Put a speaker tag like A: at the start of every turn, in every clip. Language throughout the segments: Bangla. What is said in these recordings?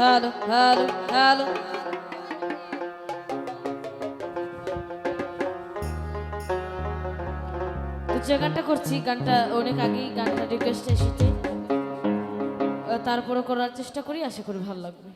A: হ্যালো হ্যালো হ্যালো যে গানটা করছি, গানটা অনেক আগেই, গানটা রিকোয়েস্ট এসেছে। তারপরে করার চেষ্টা করি, আশা করি ভালো লাগবে।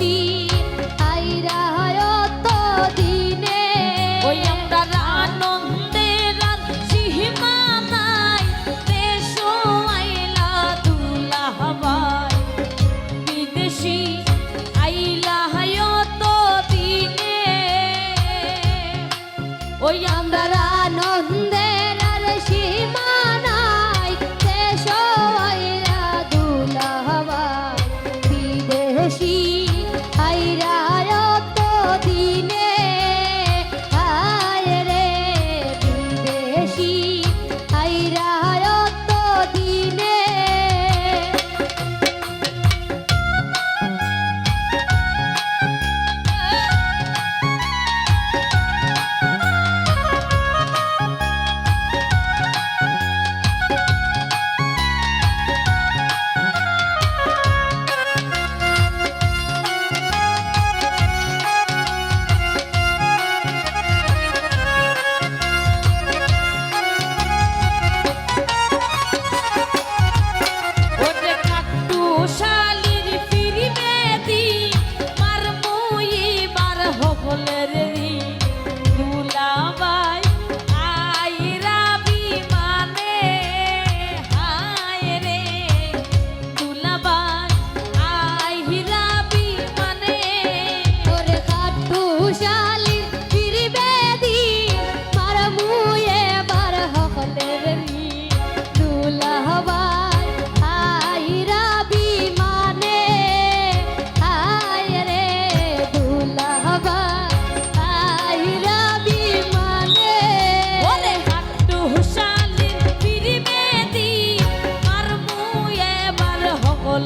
B: 你。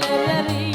B: Let me.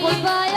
A: 我明
B: 白。